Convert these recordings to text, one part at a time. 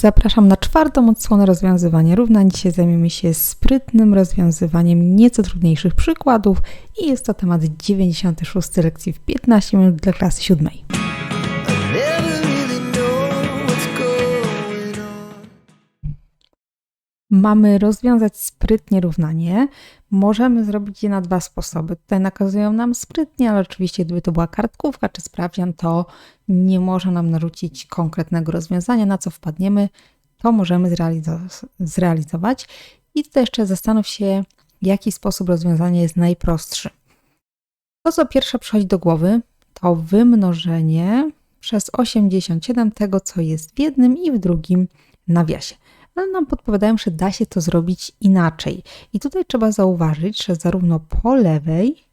Zapraszam na czwartą odsłonę rozwiązywania równań. Dzisiaj zajmiemy się sprytnym rozwiązywaniem nieco trudniejszych przykładów i jest to temat 96 lekcji w 15 minut dla klasy 7. Mamy rozwiązać sprytnie równanie. Możemy zrobić je na dwa sposoby. Tutaj nakazują nam sprytnie, ale oczywiście gdyby to była kartkówka czy sprawdzian, to nie może nam narzucić konkretnego rozwiązania, na co wpadniemy, to możemy zrealizo- zrealizować. I tutaj jeszcze zastanów się, jaki sposób rozwiązania jest najprostszy. To, co pierwsze przychodzi do głowy, to wymnożenie przez 87 tego, co jest w jednym i w drugim nawiasie. Ale nam podpowiadają, że da się to zrobić inaczej. I tutaj trzeba zauważyć, że zarówno po lewej,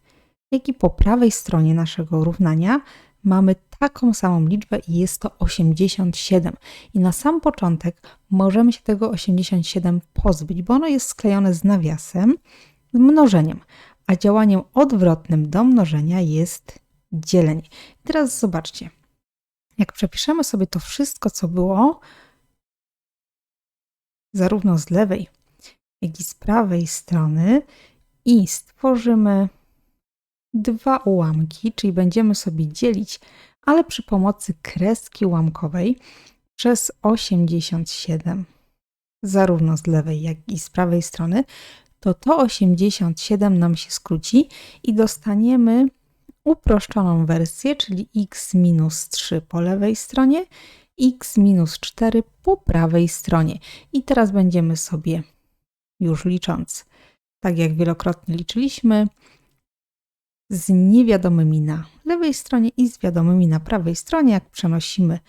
jak i po prawej stronie naszego równania mamy taką samą liczbę i jest to 87. I na sam początek możemy się tego 87 pozbyć, bo ono jest sklejone z nawiasem, z mnożeniem, a działaniem odwrotnym do mnożenia jest dzielenie. Teraz zobaczcie. Jak przepiszemy sobie to wszystko, co było, zarówno z lewej, jak i z prawej strony i stworzymy dwa ułamki, czyli będziemy sobie dzielić, ale przy pomocy kreski ułamkowej przez 87, zarówno z lewej, jak i z prawej strony, to to 87 nam się skróci i dostaniemy uproszczoną wersję, czyli x minus 3 po lewej stronie, x minus 4 po prawej stronie. I teraz będziemy sobie już licząc, tak jak wielokrotnie liczyliśmy, z niewiadomymi na lewej stronie i z wiadomymi na prawej stronie, jak przenosimy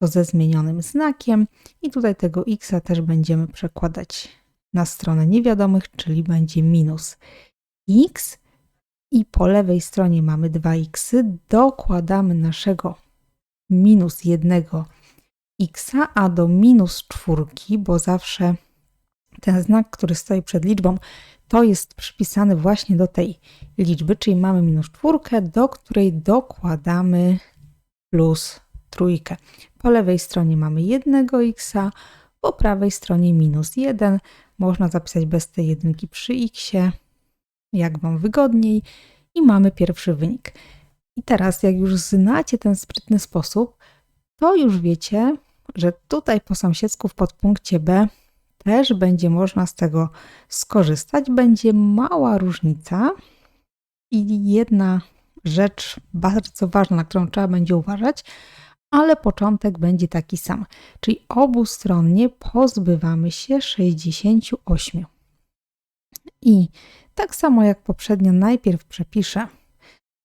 to ze zmienionym znakiem. I tutaj tego x też będziemy przekładać na stronę niewiadomych, czyli będzie minus x. I po lewej stronie mamy 2x. Dokładamy naszego minus jednego x, a do minus czwórki, bo zawsze ten znak, który stoi przed liczbą, to jest przypisany właśnie do tej liczby, czyli mamy minus czwórkę, do której dokładamy plus trójkę. Po lewej stronie mamy jednego x, po prawej stronie minus 1. Można zapisać bez tej jedynki przy x, jak Wam wygodniej. I mamy pierwszy wynik. I teraz, jak już znacie ten sprytny sposób, to już wiecie, że tutaj po sąsiedzku w podpunkcie B też będzie można z tego skorzystać. Będzie mała różnica i jedna rzecz bardzo ważna, na którą trzeba będzie uważać, ale początek będzie taki sam. Czyli obustronnie pozbywamy się 68. I tak samo jak poprzednio, najpierw przepiszę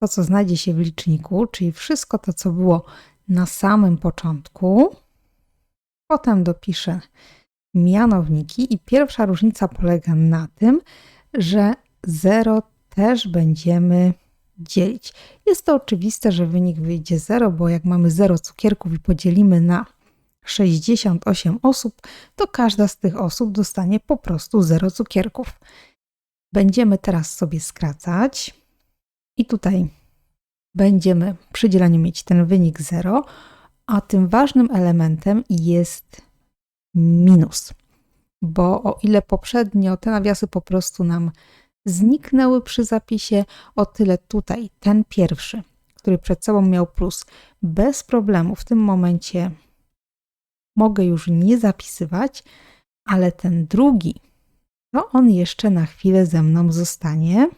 to, co znajdzie się w liczniku, czyli wszystko to, co było na samym początku. Potem dopiszę mianowniki i pierwsza różnica polega na tym, że 0 też będziemy dzielić. Jest to oczywiste, że wynik wyjdzie 0, bo jak mamy 0 cukierków i podzielimy na 68 osób, to każda z tych osób dostanie po prostu 0 cukierków. Będziemy teraz sobie skracać i tutaj będziemy przy dzieleniu mieć ten wynik 0, a tym ważnym elementem jest minus. Bo o ile poprzednio te nawiasy po prostu nam zniknęły przy zapisie, o tyle tutaj ten pierwszy, który przed sobą miał plus, bez problemu w tym momencie mogę już nie zapisywać, ale ten drugi, to on jeszcze na chwilę ze mną zostanie,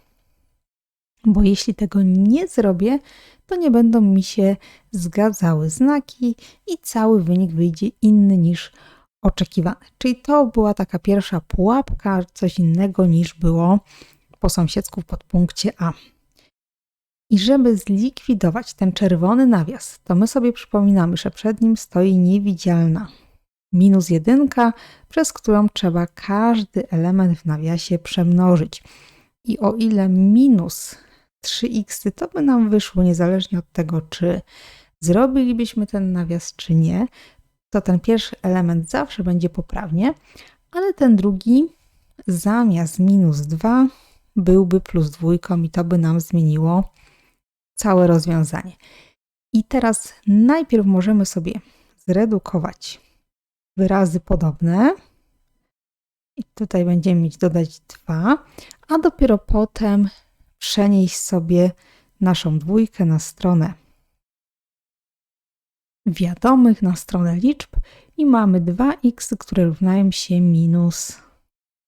bo jeśli tego nie zrobię, to nie będą mi się zgadzały znaki i cały wynik wyjdzie inny niż oczekiwane. Czyli to była taka pierwsza pułapka, coś innego niż było po sąsiedzku w podpunkcie A. I żeby zlikwidować ten czerwony nawias, to my sobie przypominamy, że przed nim stoi niewidzialna minus jedynka, przez którą trzeba każdy element w nawiasie przemnożyć. I o ile minus 3x to by nam wyszło niezależnie od tego, czy zrobilibyśmy ten nawias, czy nie, to ten pierwszy element zawsze będzie poprawnie, ale ten drugi zamiast minus 2 byłby plus dwójką i to by nam zmieniło całe rozwiązanie. I teraz najpierw możemy sobie zredukować wyrazy podobne. I tutaj będziemy mieć dodać 2, a dopiero potem przenieść sobie naszą dwójkę na stronę wiadomych, na stronę liczb i mamy 2x, które równają się minus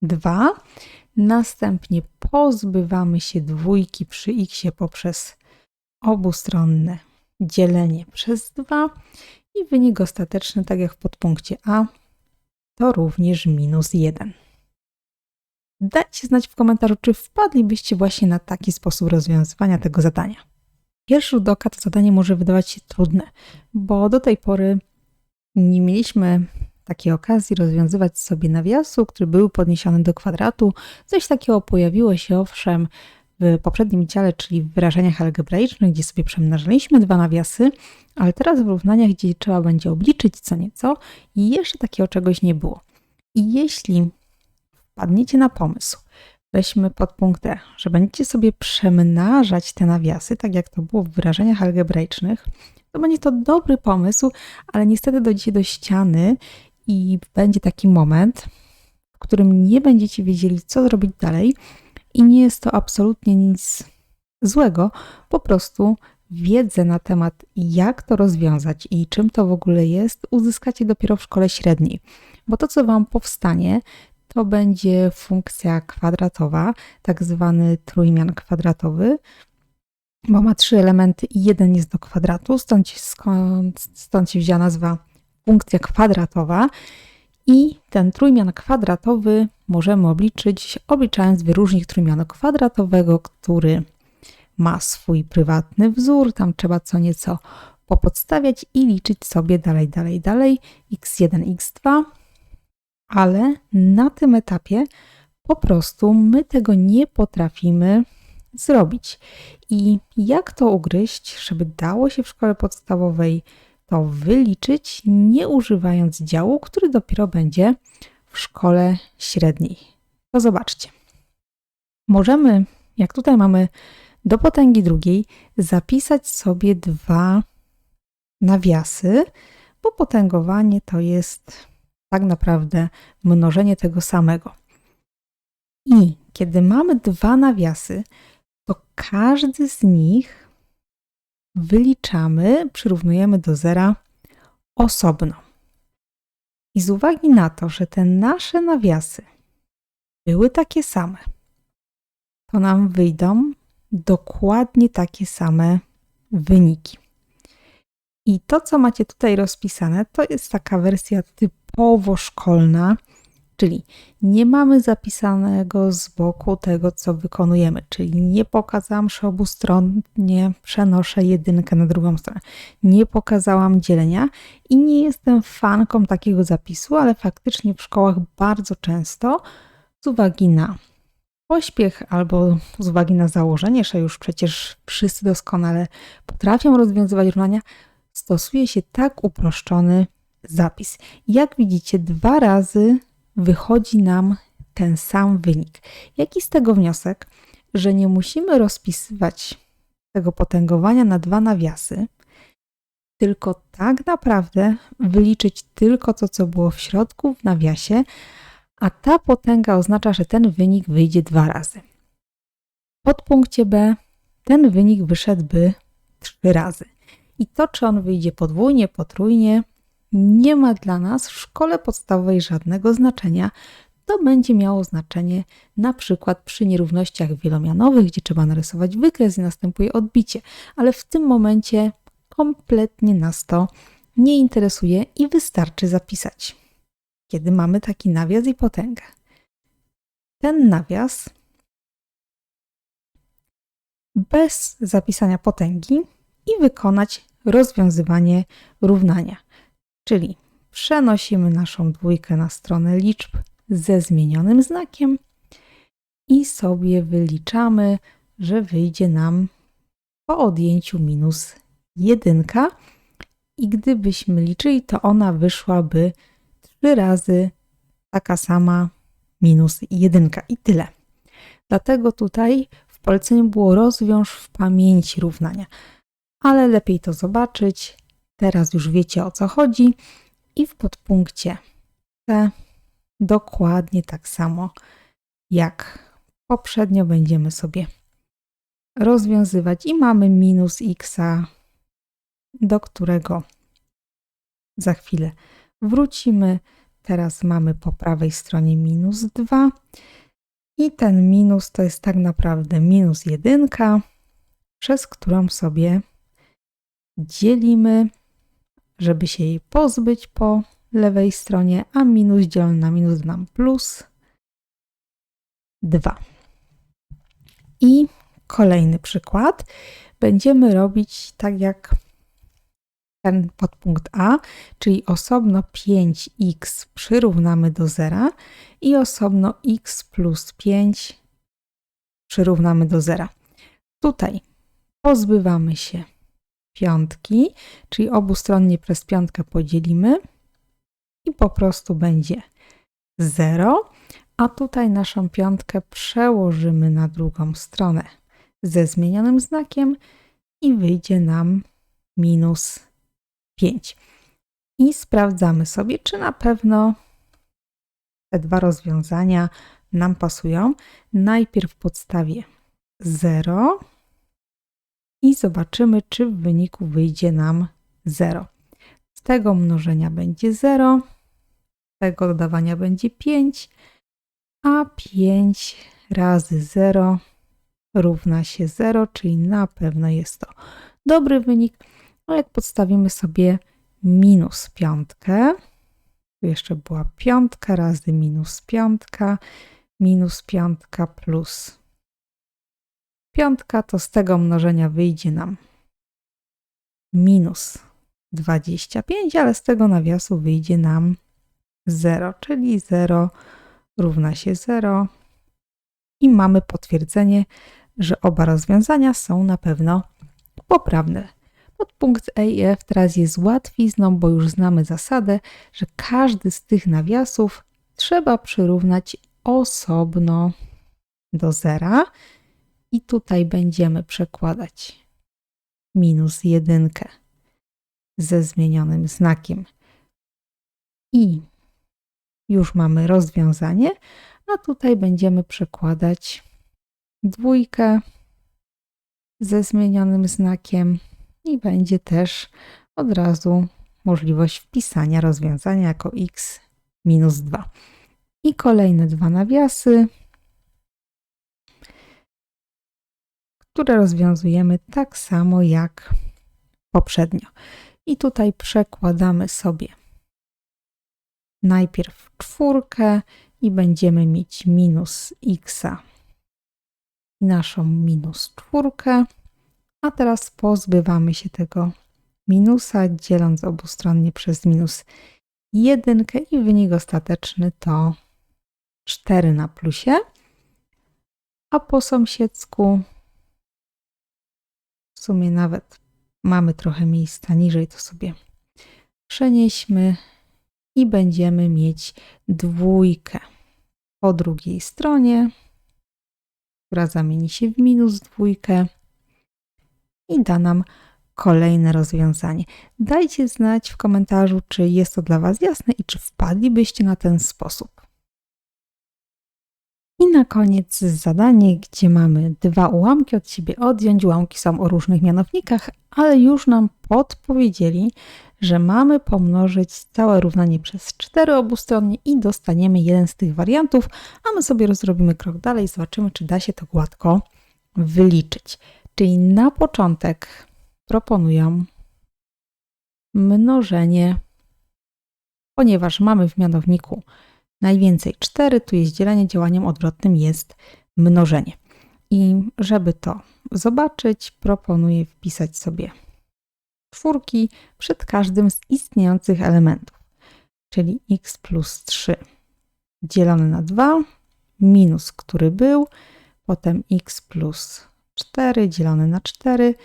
2. Następnie pozbywamy się dwójki przy x poprzez obustronne dzielenie przez 2 i wynik ostateczny, tak jak w podpunkcie A, to również minus 1. Dajcie znać w komentarzu, czy wpadlibyście właśnie na taki sposób rozwiązywania tego zadania. Pierwszy rzut oka to zadanie może wydawać się trudne, bo do tej pory nie mieliśmy takiej okazji rozwiązywać sobie nawiasu, który był podniesiony do kwadratu. Coś takiego pojawiło się owszem w poprzednim dziale, czyli w wyrażeniach algebraicznych, gdzie sobie przemnażaliśmy dwa nawiasy, ale teraz w równaniach, gdzie trzeba będzie obliczyć co nieco, i jeszcze takiego czegoś nie było. I jeśli wpadniecie na pomysł, weźmy pod punkt E, że będziecie sobie przemnażać te nawiasy, tak jak to było w wyrażeniach algebraicznych, to będzie to dobry pomysł, ale niestety dojdziecie do ściany i będzie taki moment, w którym nie będziecie wiedzieli, co zrobić dalej, i nie jest to absolutnie nic złego, po prostu wiedzę na temat, jak to rozwiązać i czym to w ogóle jest, uzyskacie dopiero w szkole średniej. Bo to, co Wam powstanie, to będzie funkcja kwadratowa, tak zwany trójmian kwadratowy, bo ma trzy elementy i jeden jest do kwadratu, stąd, skąd, stąd się wzięła nazwa funkcja kwadratowa. I ten trójmian kwadratowy możemy obliczyć, obliczając wyróżnik trójmianu kwadratowego, który ma swój prywatny wzór. Tam trzeba co nieco popodstawiać i liczyć sobie dalej, dalej, dalej x1, x2. Ale na tym etapie po prostu my tego nie potrafimy zrobić. I jak to ugryźć, żeby dało się w szkole podstawowej to wyliczyć, nie używając działu, który dopiero będzie w szkole średniej. To zobaczcie. Możemy, jak tutaj mamy do potęgi drugiej, zapisać sobie dwa nawiasy, bo potęgowanie to jest tak naprawdę mnożenie tego samego. I kiedy mamy dwa nawiasy, to każdy z nich wyliczamy, przyrównujemy do zera osobno. I z uwagi na to, że te nasze nawiasy były takie same, to nam wyjdą dokładnie takie same wyniki. I to, co macie tutaj rozpisane, to jest taka wersja typowo szkolna, Czyli nie mamy zapisanego z boku tego, co wykonujemy, czyli nie pokazałam, że obustronnie przenoszę jedynkę na drugą stronę. Nie pokazałam dzielenia i nie jestem fanką takiego zapisu, ale faktycznie w szkołach bardzo często z uwagi na pośpiech albo z uwagi na założenie, że już przecież wszyscy doskonale potrafią rozwiązywać równania, stosuje się tak uproszczony zapis. Jak widzicie, dwa razy wychodzi nam ten sam wynik. Jaki z tego wniosek? Że nie musimy rozpisywać tego potęgowania na dwa nawiasy, tylko tak naprawdę wyliczyć tylko to, co było w środku w nawiasie, a ta potęga oznacza, że ten wynik wyjdzie dwa razy. W podpunkcie B ten wynik wyszedłby trzy razy. I to, czy on wyjdzie podwójnie, potrójnie, nie ma dla nas w szkole podstawowej żadnego znaczenia. To będzie miało znaczenie na przykład przy nierównościach wielomianowych, gdzie trzeba narysować wykres i następuje odbicie, ale w tym momencie kompletnie nas to nie interesuje i wystarczy zapisać, kiedy mamy taki nawias i potęgę. Ten nawias bez zapisania potęgi i wykonać rozwiązywanie równania. Czyli przenosimy naszą dwójkę na stronę liczb ze zmienionym znakiem i sobie wyliczamy, że wyjdzie nam po odjęciu minus jedynka. I gdybyśmy liczyli, to ona wyszłaby trzy razy taka sama minus jedynka i tyle. Dlatego tutaj w poleceniu było rozwiąż w pamięci równania. Ale lepiej to zobaczyć, Teraz już wiecie o co chodzi. I w podpunkcie te dokładnie tak samo jak poprzednio będziemy sobie rozwiązywać. I mamy minus x, do którego za chwilę wrócimy. Teraz mamy po prawej stronie minus 2 i ten minus to jest tak naprawdę minus 1, przez którą sobie dzielimy, żeby się jej pozbyć po lewej stronie, a minus dzielony na minus da nam plus 2. I kolejny przykład. Będziemy robić tak jak ten podpunkt A, czyli osobno 5x przyrównamy do zera i osobno x plus 5 przyrównamy do zera. Tutaj pozbywamy się piątki, czyli obustronnie przez piątkę podzielimy i po prostu będzie 0, a tutaj naszą piątkę przełożymy na drugą stronę ze zmienionym znakiem i wyjdzie nam minus 5. I sprawdzamy sobie, czy na pewno te dwa rozwiązania nam pasują. Najpierw podstawię 0 i zobaczymy, czy w wyniku wyjdzie nam 0. Z tego mnożenia będzie 0, z tego dodawania będzie 5, a 5 razy 0 równa się 0, czyli na pewno jest to dobry wynik. A jak podstawimy sobie minus piątkę, tu jeszcze była piątka razy minus piątka, minus piątka plus piątka, to z tego mnożenia wyjdzie nam minus 25, ale z tego nawiasu wyjdzie nam 0, czyli 0 równa się 0 i mamy potwierdzenie, że oba rozwiązania są na pewno poprawne. Podpunkt A i F teraz jest łatwizną, bo już znamy zasadę, że każdy z tych nawiasów trzeba przyrównać osobno do zera i tutaj będziemy przekładać minus jedynkę ze zmienionym znakiem. I już mamy rozwiązanie, a tutaj będziemy przekładać dwójkę ze zmienionym znakiem i będzie też od razu możliwość wpisania rozwiązania jako x minus 2. I kolejne dwa nawiasy, które rozwiązujemy tak samo jak poprzednio. I tutaj przekładamy sobie najpierw czwórkę i będziemy mieć minus x naszą minus czwórkę. A teraz pozbywamy się tego minusa, dzieląc obustronnie przez minus jedynkę i wynik ostateczny to 4 na plusie. A po sąsiedzku sumie nawet mamy trochę miejsca niżej, to sobie przenieśmy i będziemy mieć dwójkę po drugiej stronie, która zamieni się w minus dwójkę i da nam kolejne rozwiązanie. Dajcie znać w komentarzu, czy jest to dla Was jasne i czy wpadlibyście na ten sposób. I na koniec zadanie, gdzie mamy dwa ułamki od siebie odjąć. Ułamki są o różnych mianownikach, ale już nam podpowiedzieli, że mamy pomnożyć całe równanie przez 4 obustronnie i dostaniemy jeden z tych wariantów, a my sobie rozrobimy krok dalej zobaczymy, czy da się to gładko wyliczyć. Czyli na początek proponuję mnożenie, ponieważ mamy w mianowniku najwięcej 4, tu jest dzielenie, działaniem odwrotnym jest mnożenie. I żeby to zobaczyć, proponuję wpisać sobie czwórki przed każdym z istniejących elementów, czyli x plus 3 dzielone na 2 minus, który był, potem x plus 4 dzielone na 4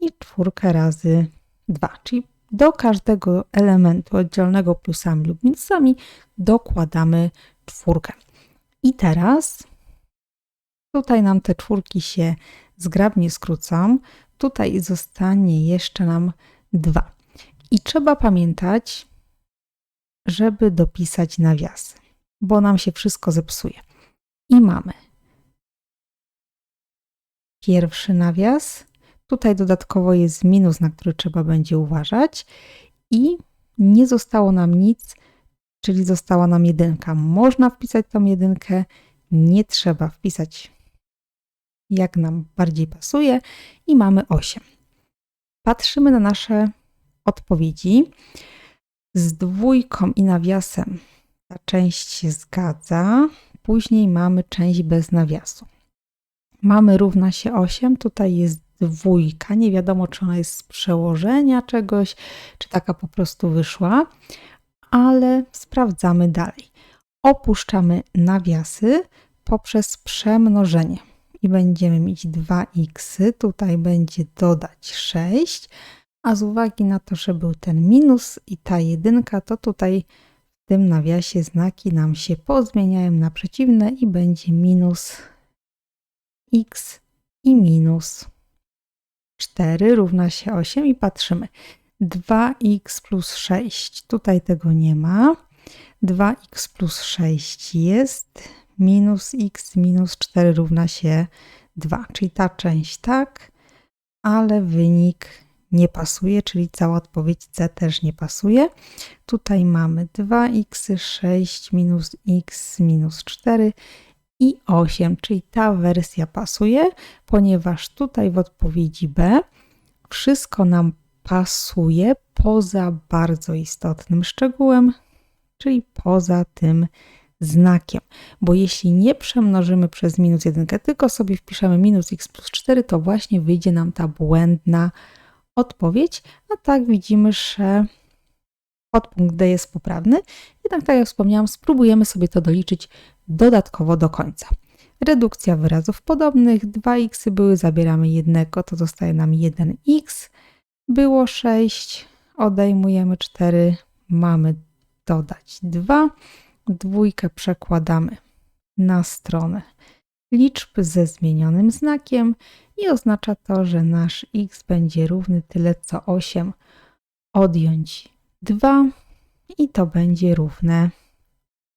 i czwórkę razy 2, czyli do każdego elementu oddzielnego plusami lub minusami dokładamy czwórkę. I teraz tutaj nam te czwórki się zgrabnie skrócą. Tutaj zostanie jeszcze nam 2. I trzeba pamiętać, żeby dopisać nawiasy, bo nam się wszystko zepsuje. I mamy pierwszy nawias. Tutaj dodatkowo jest minus, na który trzeba będzie uważać. I nie zostało nam nic, czyli została nam jedynka. Można wpisać tą jedynkę, nie trzeba wpisać jak nam bardziej pasuje i mamy 8. Patrzymy na nasze odpowiedzi. Z dwójką i nawiasem ta część się zgadza. Później mamy część bez nawiasu. Mamy równa się 8, tutaj jest dwójka. Nie wiadomo, czy ona jest z przełożenia czegoś, czy taka po prostu wyszła, ale sprawdzamy dalej. Opuszczamy nawiasy poprzez przemnożenie i będziemy mieć 2x, tutaj będzie dodać 6, a z uwagi na to, że był ten minus i ta jedynka, to tutaj w tym nawiasie znaki nam się pozmieniają na przeciwne i będzie minus x i minus 4 równa się 8 i patrzymy. 2x plus 6, tutaj tego nie ma. 2x plus 6 jest, minus x minus 4 równa się 2, czyli ta część tak, ale wynik nie pasuje, czyli cała odpowiedź C też nie pasuje. Tutaj mamy 2x, 6 minus x minus 4 i 8, czyli ta wersja pasuje, ponieważ tutaj w odpowiedzi B wszystko nam pasuje poza bardzo istotnym szczegółem, czyli poza tym znakiem. Bo jeśli nie przemnożymy przez minus 1, tylko sobie wpiszemy minus x plus 4, to właśnie wyjdzie nam ta błędna odpowiedź. A tak widzimy, że podpunkt D jest poprawny. Jednak tak jak wspomniałam, spróbujemy sobie to doliczyć dodatkowo do końca. Redukcja wyrazów podobnych. 2x były, zabieramy jednego, to zostaje nam 1x. Było 6, odejmujemy 4, mamy dodać 2. Dwójkę przekładamy na stronę liczb ze zmienionym znakiem i oznacza to, że nasz x będzie równy tyle co 8 odjąć 2 i to będzie równe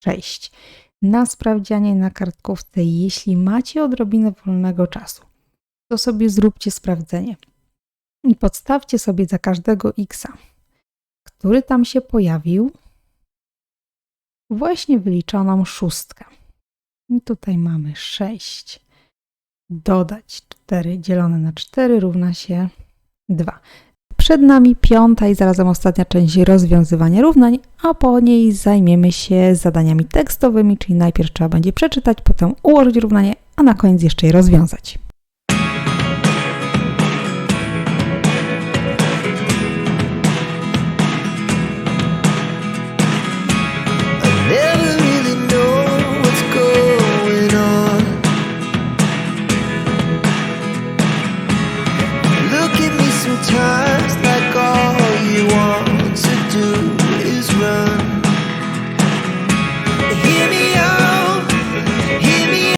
6. Na sprawdzianie na kartkówce, jeśli macie odrobinę wolnego czasu, to sobie zróbcie sprawdzenie i podstawcie sobie za każdego x, który tam się pojawił, właśnie wyliczoną szóstkę. I tutaj mamy 6. Dodać 4 dzielone na 4 równa się 2. Przed nami piąta i zarazem ostatnia część rozwiązywania równań, a po niej zajmiemy się zadaniami tekstowymi, czyli najpierw trzeba będzie przeczytać, potem ułożyć równanie, a na koniec jeszcze je rozwiązać.